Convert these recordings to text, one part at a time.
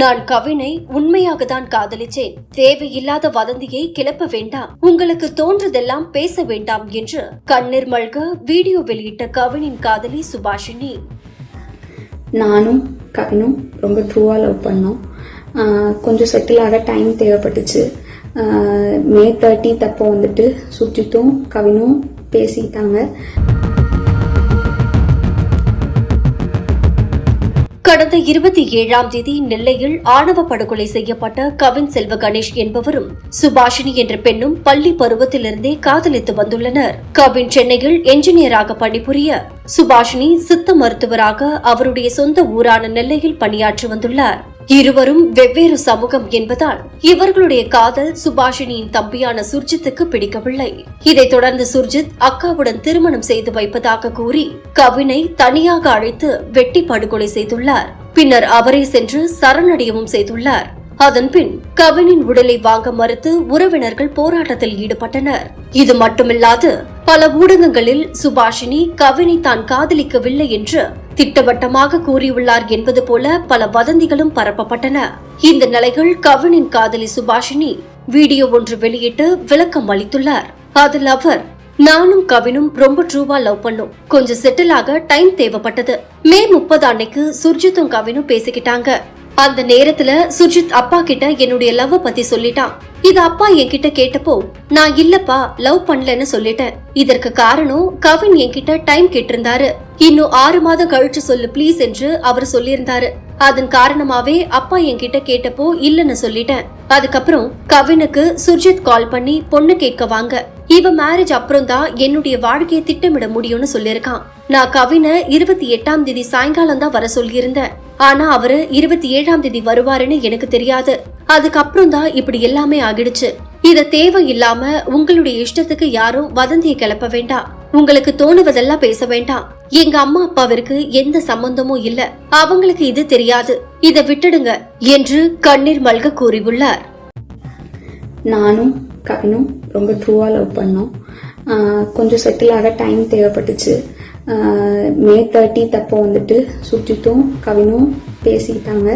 நான் கவினை உண்மையாக தான் காதலிச்சேன். தேவையில்லாத வதந்தியை கிளப்ப வேண்டாம். உங்களுக்கு தோன்றதெல்லாம் பேச வேண்டாம் என்று கண்ணீர் மல்க வீடியோ வெளியிட்ட கவினின் காதலி சுபாஷினி. நானும் கவினும் ரொம்ப ட்ரூவாக லவ் பண்ணோம். கொஞ்சம் செட்டில் ஆக டைம் தேவைப்பட்டுச்சு. மே தேர்ட்டி தப்போ வந்துட்டு சுற்றித்தும் கவினும் பேசிட்டாங்க. கடந்த இருபத்தி ஏழாம் தேதி நெல்லையில் ஆணவ படுகொலை செய்யப்பட்ட கவின் செல்வ கணேஷ் என்பவரும் சுபாஷினி என்ற பெண்ணும் பள்ளி பருவத்திலிருந்தே காதலித்து வந்துள்ளனர். கவின் சென்னையில் என்ஜினியராக பணிபுரிய சுபாஷினி சித்த மருத்துவராக அவருடைய சொந்த ஊரான நெல்லையில் பணியாற்றி வந்துள்ளார். இருவரும் வெவ்வேறு சமூகம் என்பதால் இவர்களுடைய காதல் சுபாஷினியின் தம்பியான சுர்ஜித்துக்கு பிடிக்கவில்லை. இதைத் தொடர்ந்து சுர்ஜித் அக்காவுடன் திருமணம் செய்து வைப்பதாக கூறி கவினை தனியாக அழைத்து வெட்டி படுகொலை செய்துள்ளார். பின்னர் அவரே சென்று சரணடையவும் செய்துள்ளார். அதன்பின் கவினின் உடலை வாங்க மறுத்து உறவினர்கள் போராட்டத்தில் ஈடுபட்டனர். இது மட்டுமில்லாது பல ஊடகங்களில் சுபாஷினி கவினை தான் காதலிக்கவில்லை என்று திட்டவட்டமாக கூறியுள்ளார் என்பது போல பல வதந்திகளும் பரப்பப்பட்டன. இந்த நிலையில் கவினின் காதலி சுபாஷினி வீடியோ ஒன்று வெளியிட்டு விளக்கம் அளித்துள்ளார். அதில் அவர் நானும் கவினும் ரொம்ப ட்ரூவா லவ் பண்ணோம். கொஞ்சம் செட்டில் ஆக டைம் தேவைப்பட்டது. மே முப்பது அன்னைக்கு சுர்ஜித்தும் கவினும் பேசிக்கிட்டாங்க. அந்த நேரத்துல சுர்ஜித் அப்பா கிட்ட என்னுடைய லவ் பத்தி சொல்லிட்டான். இது அப்பா என்கிட்ட கேட்டப்போ நான் இல்லப்பா லவ் பண்ணலன்னு சொல்லிட்டேன். இதற்கு காரணம் கவின் என்கிட்ட டைம் கேட்டிருந்தாரு. இன்னும் ஆறு மாதம் கழிச்சு சொல்லு ப்ளீஸ் என்று அவர் சொல்லியிருந்தாரு. அதன் காரணமாவே அப்பா என்கிட்ட கேட்டப்போ இல்லன்னு சொல்லிட்டேன். அதுக்கப்புறம் கவினுக்கு சுர்ஜித் கால் பண்ணி பொண்ணு கேட்க வாங்க. இவ மேரேஜ் அப்புறம் தான் என்னுடைய வாழ்க்கையை திட்டமிட முடியும்னு சொல்லியிருக்கான். நான் கவினை இருபத்தி எட்டாம் தேதி சாயங்காலம் தான் வர சொல்லியிருந்தேன். ஆனா அவரு இருபத்தி ஏழாம் தேதி வருவாருன்னு எனக்கு தெரியாது. அதுக்கப்புறம் தான் இப்படி எல்லாமே ஆகிடுச்சு. இத தேவையில்லாம உங்களுடைய இஷ்டத்துக்கு யாரும் வதந்தியை கிளப்ப வேண்டாம். உங்களுக்கு தோணுவதெல்லாம் பேச வேண்டாம். எங்க அம்மா அப்பாவிற்கு எந்த சம்பந்தமும் இல்ல. அவங்களுக்கு இது தெரியாது. இத விட்டுடுங்க என்று கண்ணீர் மல்க கூறியுள்ளார். நானும் கவினும் ரொம்ப ட்ரூவா லவ் பண்ணோம். கொஞ்சம் செட்டில் ஆக டைம் தேவைப்பட்டுச்சு. மே தேர்ட்டி அப்போ வந்துட்டு சுஜித்தும் கவினும் பேசிக்கிட்டாங்க.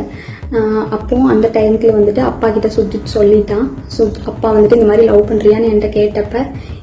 அப்போ அந்த டைமுக்கு வந்துட்டு அப்பா கிட்ட சுஜித் சொல்லிட்டான். சு அப்பா வந்துட்டு இந்த மாதிரி லவ் பண்ணுறியான்னு என்கிட்ட கேட்டப்ப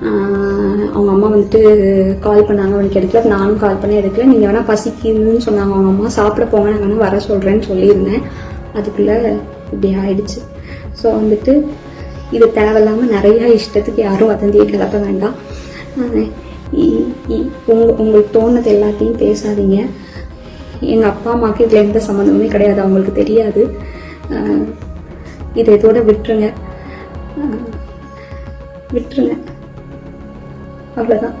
அவங்க அம்மா வந்துட்டு கால் பண்ணாங்க. அவனுக்கு எடுக்கல நானும் கால் பண்ணி எடுக்கல. நீங்கள் வேணால் பசிக்குதுன்னு சொன்னாங்க. அவங்க அம்மா சாப்பிட போங்க. நான் வேணால் வர சொல்கிறேன்னு சொல்லியிருந்தேன். அதுக்குள்ளே இப்படி ஆயிடுச்சு. ஸோ வந்துட்டு இது தேவையில்லாமல் நிறையா இஷ்டத்துக்கு யாரும் வதந்தியை கிளப்ப வேண்டாம். இ- இ- உங்க உங்களுக்கு தோணுது எல்லாத்தையும் பேசாதீங்க. எங்கள் அப்பா அம்மாவுக்கு இதில் எந்த சம்மந்தமுமே கிடையாது. அவங்களுக்கு தெரியாது. இதை இதோட விட்டுருங்க. விட்டுருங்க. அவ்வளோதான்